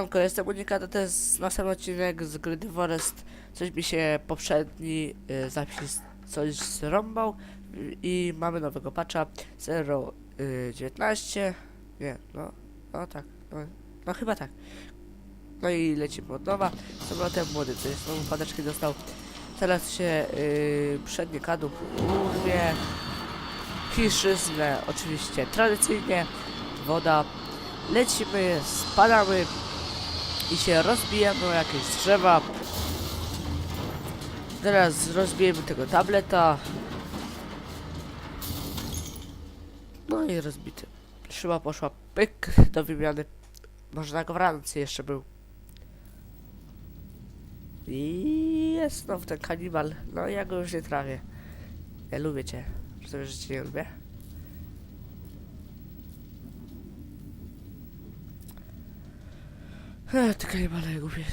Siemanko, jestem Unika, to jest następny odcinek z gry The Forest. Coś mi się poprzedni y, zapis coś zrąbał y, i mamy nowego patcha 0.19 Nie, no, no tak, no, no chyba tak. No i lecimy od nowa. Samolotem młody, co jest znowu padeczki dostał. Teraz się y, przedni kadłub urwie. Kiszyznę oczywiście tradycyjnie. Woda. Lecimy, spadamy i się rozbijamy o jakieś drzewa. Teraz rozbijemy tego tableta. No i rozbity. Szyba poszła pyk do wymiany. Może na gwarancji jeszcze był. I jest znowu ten kanibal. No ja go już nie trawię. Ja lubię cię. Rozumiem, że cię nie lubię. Ech, ty kanibale głupie.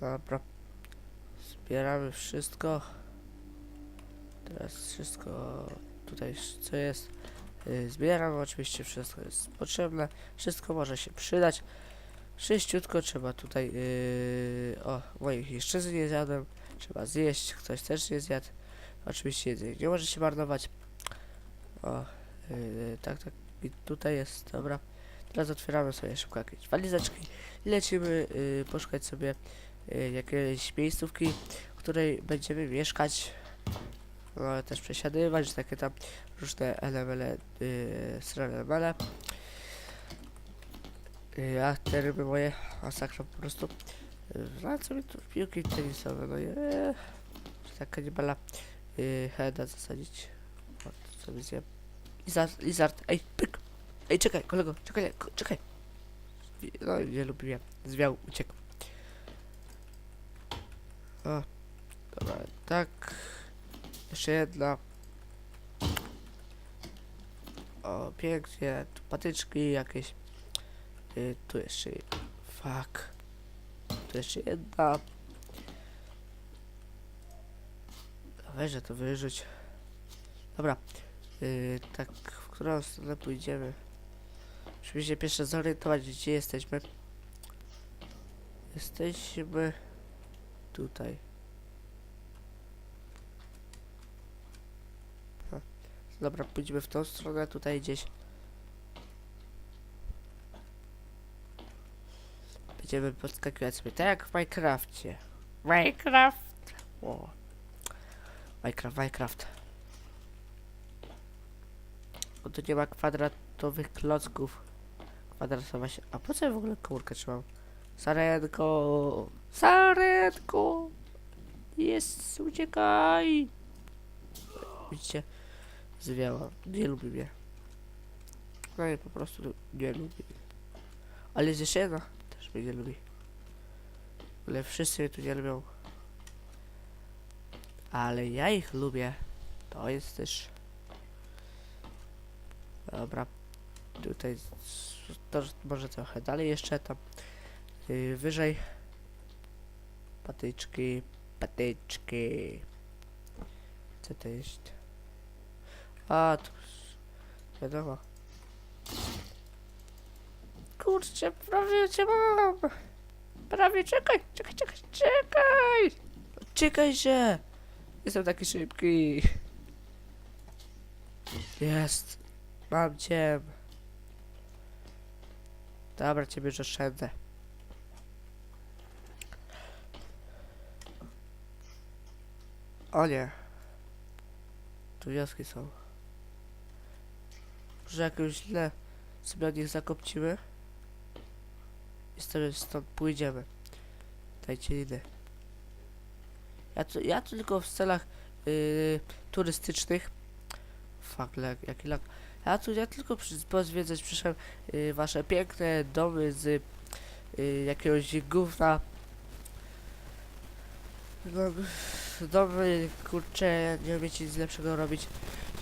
Dobra. Zbieramy wszystko. Teraz wszystko tutaj co jest. Yy, zbieram oczywiście wszystko jest potrzebne. Wszystko może się przydać. Sześciutko trzeba tutaj. Yy, o, moich jeszcze nie zjadłem. Trzeba zjeść. Ktoś też nie zjadł. Oczywiście jedzenie nie może się marnować. O, yy, tak, tak. I tutaj jest, dobra. Teraz otwieramy sobie szybko jakieś walizeczki lecimy yy, poszukać sobie yy, jakiejś miejscówki, w której będziemy mieszkać. No, też przesiadywać, takie tam różne elemele, yy, srelemele. Yy, a te ryby moje, masakra po prostu. Na co mi tu piłki tenisowe, no nie. Że tak kanibala yy, heada zasadzić. O, sobie zjem. Lizard, lizard, ej, pyk! Ej, czekaj, kolego, czekaj, czekaj. No, nie lubię, zwiał, uciekł. O, dobra, tak. Jeszcze jedna. O, pięknie, tu patyczki jakieś. Y, tu jeszcze, fuck. Tu jeszcze jedna. Weź, to wyrzuć. Dobra. Yy, tak, w którą stronę pójdziemy? Musimy się pierwsze zorientować, gdzie jesteśmy. Jesteśmy tutaj. Ha. Dobra, pójdźmy w tą stronę, tutaj gdzieś. Będziemy podskakiwać sobie, tak jak w Minecrafcie. Minecraft! O. Minecraft, Minecraft. Bo tu nie ma kwadratowych klocków. Kwadratowa się... A po co ja w ogóle komórkę trzymam? Sarenko! Sarenko! Jest, uciekaj! Widzicie? Zwiała. Nie lubi mnie. No i po prostu nie lubi. Ale jest jeszcze jedna. Też mnie nie lubi. Ale wszyscy mnie tu nie lubią. Ale ja ich lubię. To jest też... Dobra. Tutaj to może trochę dalej jeszcze tam yy, wyżej. Patyczki, patyczki. Co to jest? A, tu wiadomo. Kurczę, prawie cię mam. Prawie, czekaj, czekaj, czekaj, czekaj. Czekaj się. Jestem taki szybki. Jest. Mam cię. Dobra, ciebie oszczędzę. O nie. Tu wioski są. Może jakoś źle sobie od nich zakopcimy. I sobie stąd pójdziemy. Dajcie liny. Ja tu, ja tu tylko w celach yy, turystycznych. Fuck, lag, jaki lag. Ja tu ja tylko przy, pozwiedzać przyszedłem y, wasze piękne domy z y, jakiegoś gówna. No, domy, kurcze, nie umiecie nic lepszego robić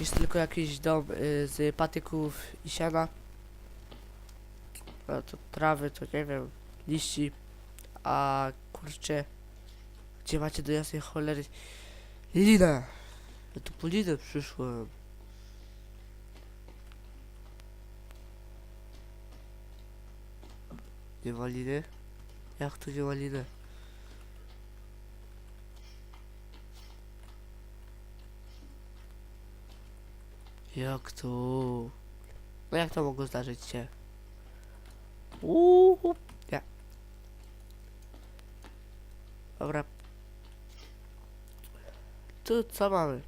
niż tylko jakiś dom y, z patyków i siana. No to trawy, to nie wiem, liści. A kurcze, gdzie macie do jasnej cholery linę? Ja tu po linę przyszłem. Nie? Jak to nie? Jak to? No jak to mogło zdarzyć się? Uuu, nie. Dobra. Tu co mamy?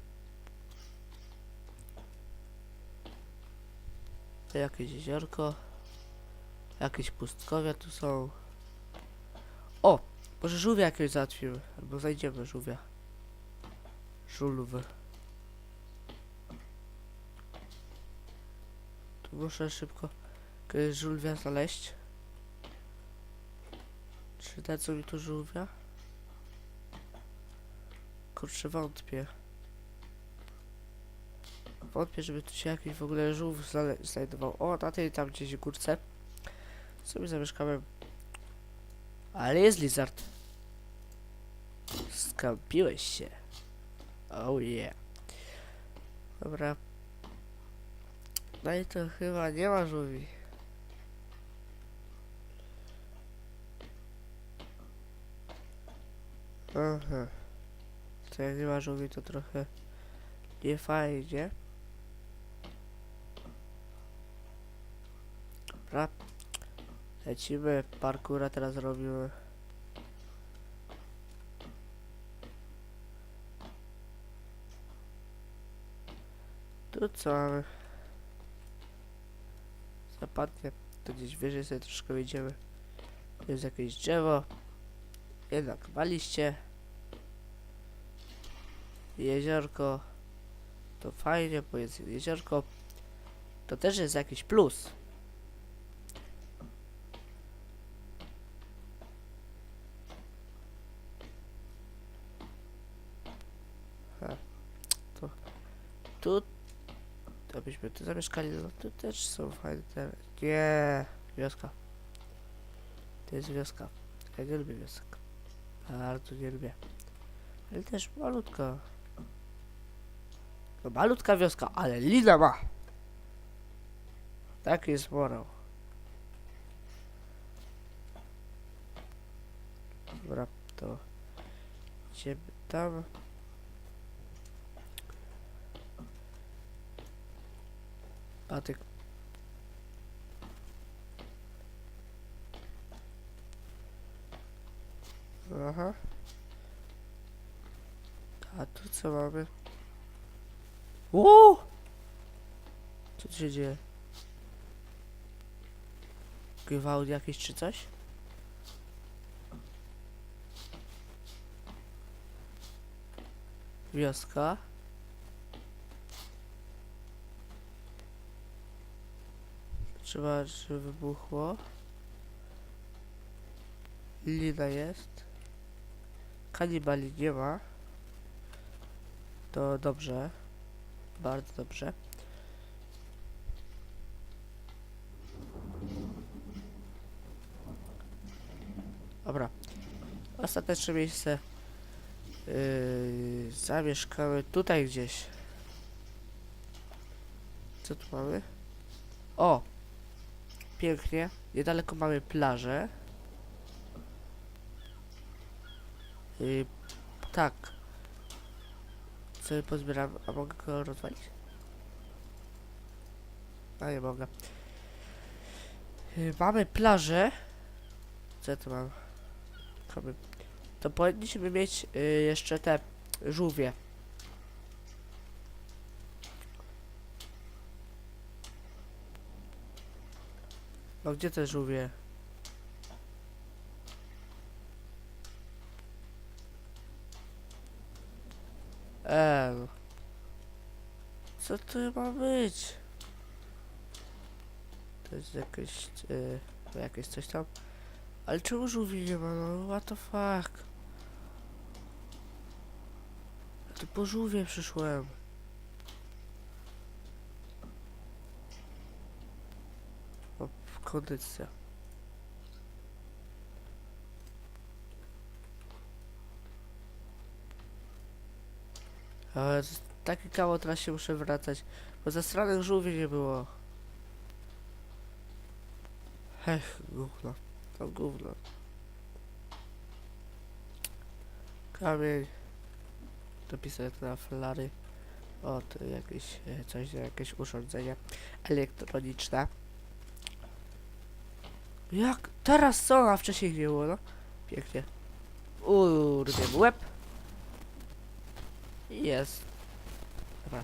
To jakieś jeziorko. Jakieś pustkowia tu są. O! Może żółwia jakiegoś załatwimy. Albo znajdziemy żółwia. Żulwy. Tu muszę szybko żółwia znaleźć. Czy dadzą mi tu żółwia? Kurczę, wątpię. Wątpię, żeby tu się jakiś w ogóle żółw znajdował. O, na tej tam gdzieś górce. Sobie zamieszkamy. Ale jest lizard. Skampiłeś się. Oh yeah. Dobra. No i to chyba nie ma żółwi. Aha. To jak nie ma żółwi, to trochę nie fajnie. Dobra. Lecimy, parkura teraz robimy. Tu co mamy? Zapadnie. Tu gdzieś wyżej sobie troszkę wyjdziemy. Tu jest jakieś drzewo. Jednak waliście. Jeziorko. To fajnie, bo jest jeziorko. To też jest jakiś plus. To tu to byśmy tu zamieszkali, no tu też są fajne te... Nie, wioska. To jest wioska. Ja nie lubię wiosek. Bardzo nie lubię. Ale też malutka. No malutka wioska, ale lina ma. Tak jest morał. Dobra, to idziemy tam. Patyk. Aha. A tu co mamy? Uuu! Co tu się dzieje? Gwałt jakiś czy coś? Wioska. Trzeba, żeby wybuchło. Lina jest. Kanibali nie ma. To dobrze. Bardzo dobrze. Dobra. Ostateczne miejsce. Yy, zamieszkamy tutaj gdzieś. Co tu mamy? O! Pięknie. Niedaleko mamy plażę. Yy, tak. Sobie pozbieram. A mogę go rozwalić? A nie mogę. Yy, mamy plażę. Co ja tu mam? To powinniśmy mieć yy, jeszcze te żółwie. No gdzie te żółwie? Eee. Co to ma być? To jest jakieś, yy, jakieś coś tam. Ale czemu żółwi nie ma? No what the fuck? Tu po żółwie przyszłem. O, kondycja. Ale taki kawał teraz się muszę wracać, bo zasranych żółwi nie było. Hech, gówno. To gówno. Kamień. Dopisać na flary. O, to jakieś e, coś, jakieś urządzenie elektroniczne. Jak? Teraz co? A wcześniej nie było, no. Pięknie. Urwie łeb. Jest. Dobra.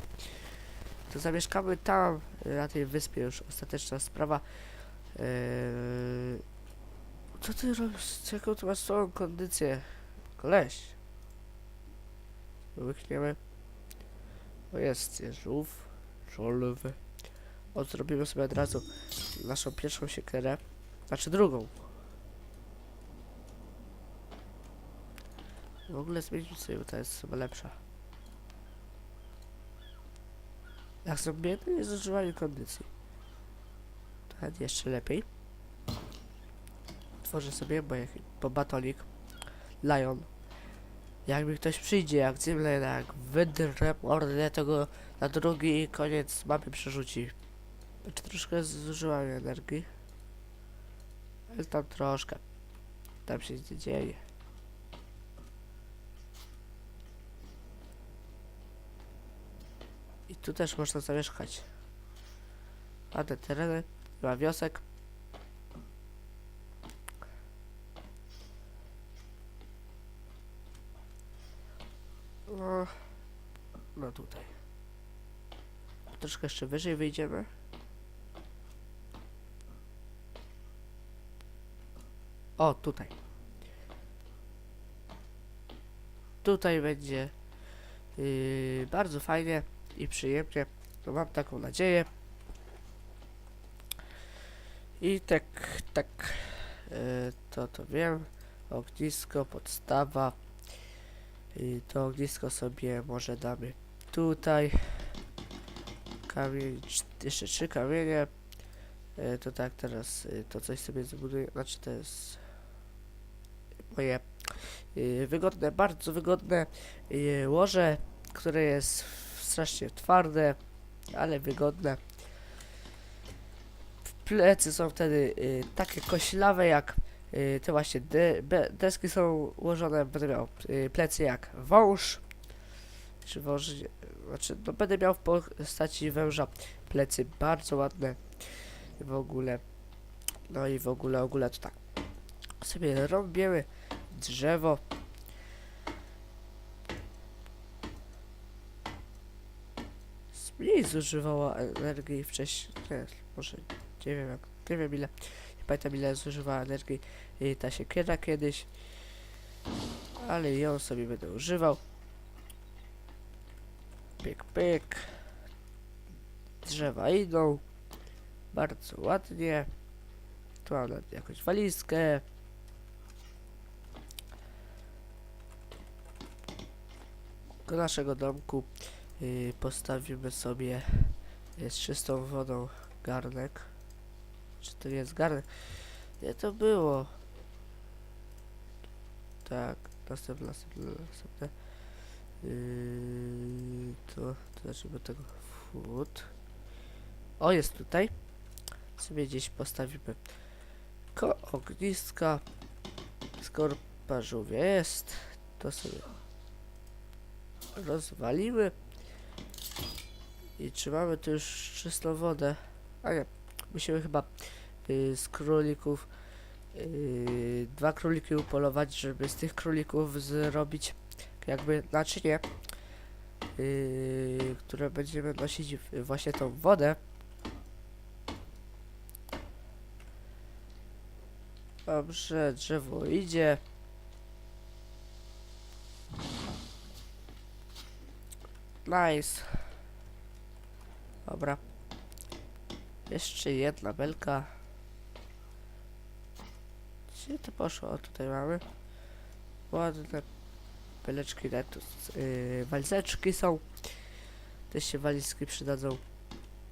To zamieszkamy tam, na tej wyspie już. Ostateczna sprawa. Eee, co ty robisz? Jaką ty masz całą kondycję? Koleś. Łykniemy. O jest, jest żółw. O, zrobimy sobie od razu naszą pierwszą siekierę. Znaczy drugą. W ogóle zmienić sobie, bo ta jest chyba lepsza. Jak są biedne, nie zużywają kondycji. Ten jeszcze lepiej. Tworzę sobie, bo, jak, bo batonik. Lion. Jak mi ktoś przyjdzie, jak Zimlen, jak wydrę mordę, to go na drugi koniec mapy przerzuci. Znaczy troszkę zużyłam energii. Ale tam troszkę. Tam się dzieje. I tu też można zamieszkać. Ładne tereny, ma wiosek. No, no tutaj. Troszkę jeszcze wyżej wyjdziemy. O, tutaj. Tutaj będzie yy, bardzo fajnie i przyjemnie. No mam taką nadzieję. I tak, tak, yy, to to wiem. Ognisko, podstawa. I to ognisko sobie może damy tutaj. Kamień, cz- jeszcze trzy kamienie. E, to tak, teraz e, to coś sobie zbuduję. Znaczy to jest e, wygodne, bardzo wygodne e, łoże, które jest strasznie twarde, ale wygodne. Plecy są wtedy e, takie koślawe jak te właśnie de, deski są ułożone, będę miał plecy jak wąż. Czy wąż, znaczy no będę miał w postaci węża plecy bardzo ładne w ogóle. No i w ogóle, w ogóle to tak. Sobie robimy drzewo. Mniej zużywała energii wcześniej. Nie, może nie wiem jak, nie wiem ile. Nie pamiętam ile zużywała energii i ta siekiera kiedyś. Ale ją sobie będę używał. Pyk, pyk. Drzewa idą. Bardzo ładnie. Tu mam jakąś walizkę. Do naszego domku y, postawimy sobie y, z czystą wodą garnek. Czy to jest garnek? Nie, to było. Tak, następne, następne, następne. Yy, to, to zacznijmy tego food. O, jest tutaj. Sobie gdzieś postawimy ko ogniska. Skorpa żółwia jest. To sobie rozwalimy. I trzymamy tu już czystą wodę. A nie, musimy chyba y, z królików y, dwa króliki upolować, żeby z tych królików zrobić jakby naczynie, yy, które będziemy nosić właśnie tą wodę. Dobrze, drzewo idzie. Nice. Dobra. Jeszcze jedna belka. Gdzie to poszło? O, tutaj mamy. Ładne beleczki, te tu yy, walizeczki są. Też się walizki przydadzą.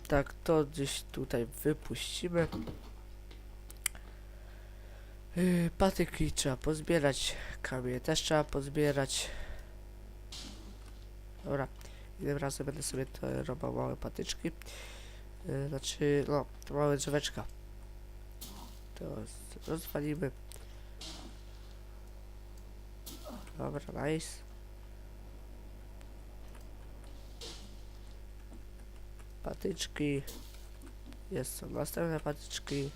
Tak, to gdzieś tutaj wypuścimy. Yy, patyki trzeba pozbierać. Kamienie też trzeba pozbierać. Dobra. Innym razem będę sobie to robił małe patyczki. Yy, znaczy, no, małe drzeweczka. To rozwalimy. Dobra, nice. Patyczki. Jest są następne patyczki.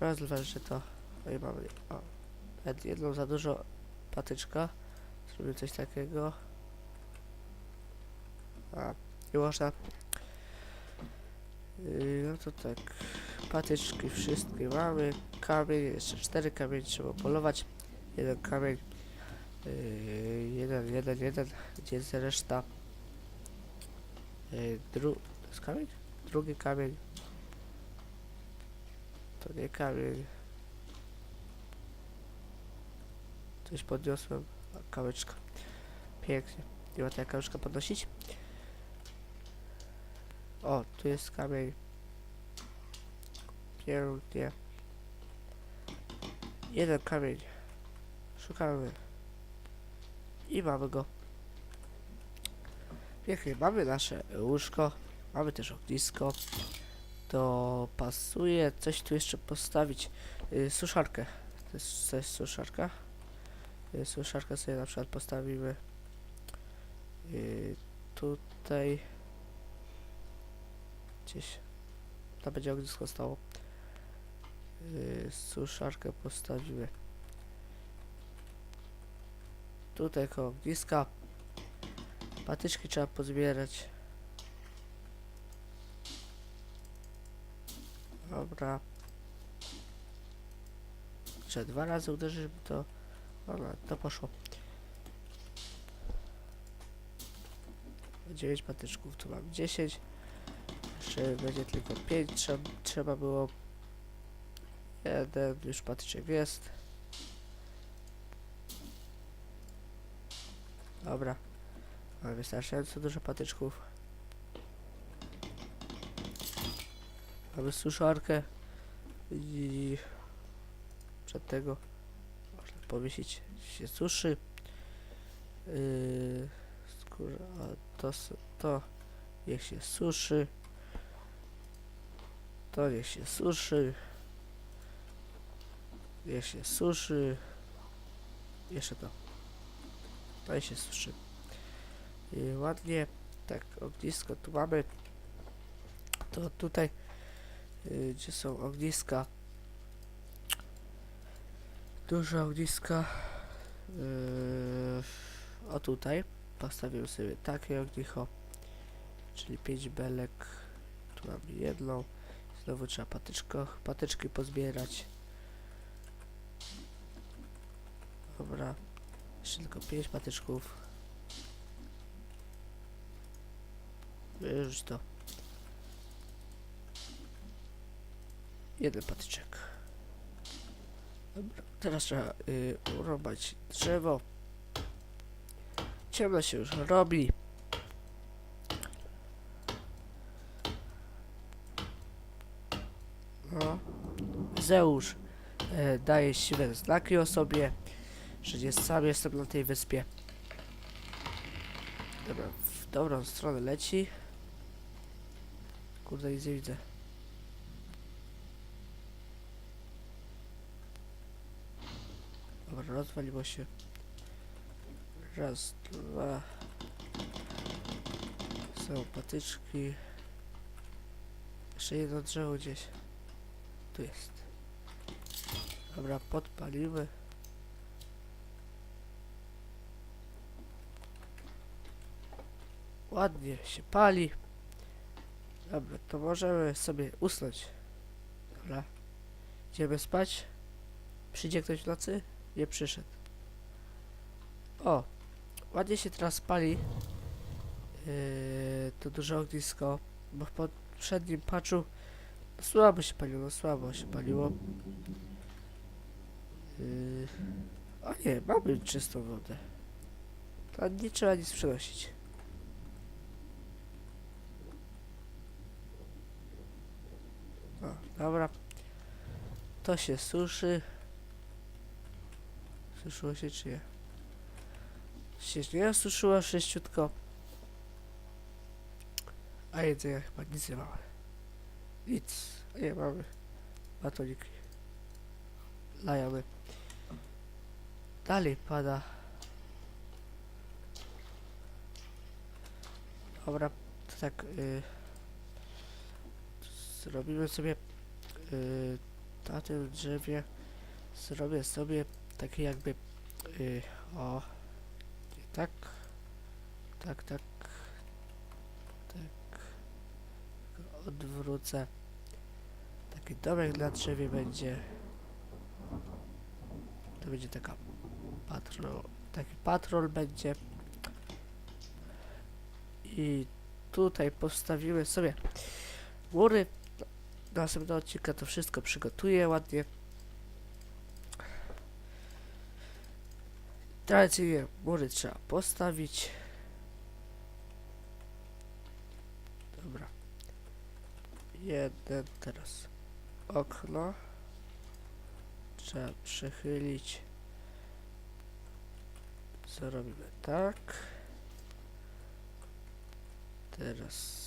Rozważę to. No i mamy o, jedną za dużo patyczka. Zrobimy coś takiego. A, nie można. Yy, no to tak. Patyczki wszystkie mamy. Kamień, jeszcze cztery kamienie trzeba polować. Jeden kamień. Yy, jeden, jeden, jeden. Gdzie jest reszta? Yy, jest kamień? Drugi kamień. To nie kamień. Coś podniosłem. Kałeczka. Pięknie. Nie ma ta kałeczka podnosić? O, tu jest kamień. Pięknie. Jeden kamień. Szukamy. I mamy go. Pięknie, mamy nasze łóżko. Mamy też ognisko. To pasuje. Coś tu jeszcze postawić. Y, suszarkę. To jest, to jest suszarka. Y, suszarkę sobie na przykład postawimy. Y, tutaj. Gdzieś. Tam będzie ognisko stało. Yy, suszarkę postawimy. Tutaj koło ogniska. Patyczki trzeba pozbierać. Dobra. Jeszcze dwa razy uderzymy to. Dobra, to poszło. 9 patyczków, tu mam 10. Jeszcze będzie tylko 5, trzeba, było. Jeden, już patyczek jest. Dobra. Mamy wystarczająco dużo patyczków. Mamy suszarkę. I przed tego można powiesić się suszy. Yy, skóra, to, to niech się suszy. To niech się suszy. Niech się suszy. Jeszcze to. To się suszy. I ładnie. Tak, ognisko tu mamy. To tutaj, y, gdzie są ogniska. Duże ogniska. Yy, o tutaj. Postawiłem sobie takie ognicho. Czyli 5 belek. Tu mamy jedną. Znowu trzeba patyczko, patyczki pozbierać. Dobra. Jeszcze tylko 5 patyczków. Wyrzuć to. Jeden patyczek. Dobra, teraz trzeba y, urąbać drzewo. Ciemno się już robi. No. Zeusz e, daje siwe znaki o sobie, że nie sam jestem na tej wyspie. Dobra, w dobrą stronę leci. Kurde, nic nie widzę. Dobra, rozwaliło się. Raz, dwa. Są patyczki. Jeszcze jedno drzewo gdzieś. Tu jest. Dobra, podpalimy. Ładnie się pali. Dobra, to możemy sobie usnąć. Dobra. Idziemy spać. Przyjdzie ktoś w nocy? Nie przyszedł. O, ładnie się teraz pali. Yy, to duże ognisko, bo w poprzednim patchu słabo się paliło, słabo się paliło. Yy, o nie, mamy czystą wodę. To nie trzeba nic przynosić. O, dobra. To się suszy. Suszyło się czy nie? Się nie osuszyło sześciutko. A jedzenia chyba nic nie mamy. Nic. Nie mamy. Batoniki. lajamy. Dalej pada. Dobra, to tak y, zrobimy sobie y, na tym drzewie zrobię sobie takie jakby y, o tak tak tak odwrócę. Taki domek na drzewie będzie. To będzie taka patrol taki patrol będzie. I tutaj postawimy sobie mury. Do następnego odcinka to wszystko przygotuję ładnie. Tradycyjnie mury trzeba postawić dobra jeden teraz. Okno. Trzeba przechylić. Co robimy? Tak. Teraz.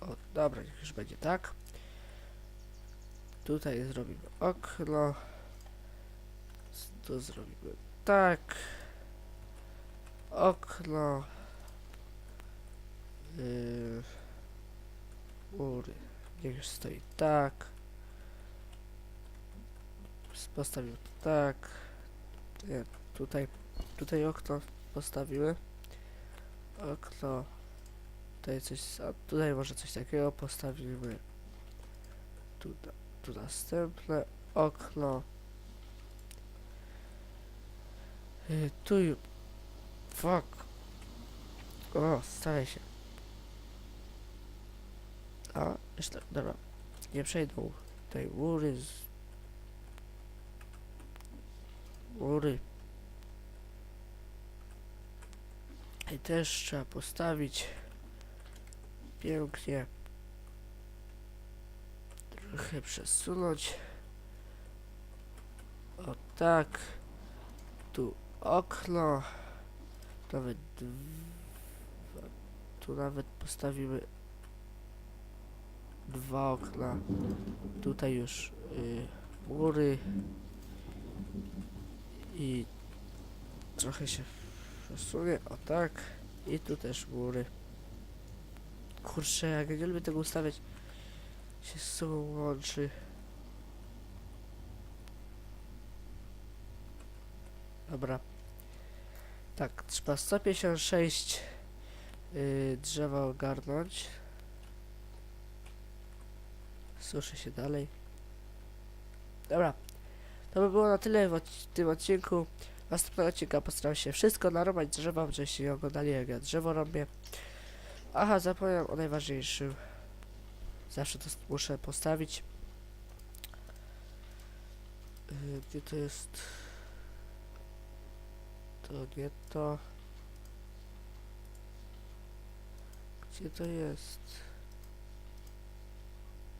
O dobra niech już będzie tak. Tutaj zrobimy okno. Tu zrobimy tak. Okno. Yy, mury niech już stoi tak. Postawimy to tak. Nie, tutaj tutaj okno postawimy okno. Tutaj coś a tutaj może coś takiego postawimy. Tu, tu następne okno. Y, tu fuck. O staje się a jeszcze dobra. Nie przejdą tej mury z mury i też trzeba postawić pięknie trochę przesunąć. O tak tu okno. Nawet tu nawet postawimy dwa okna. Tutaj już y, mury i trochę się przesunie o tak. I tu też mury kurczę jak ja nie lubię tego ustawiać się z sobą łączy. Dobra. Tak trzeba 156 yy, drzewa ogarnąć suszę się dalej. Dobra. To by było na tyle w tym odcinku. Następnego odcinka postaram się wszystko narobić drzewa, żebyście oglądali jak ja drzewo robię. Aha zapomniałem o najważniejszym. Zawsze to muszę postawić. Yy, gdzie to jest? To nie to. Gdzie to jest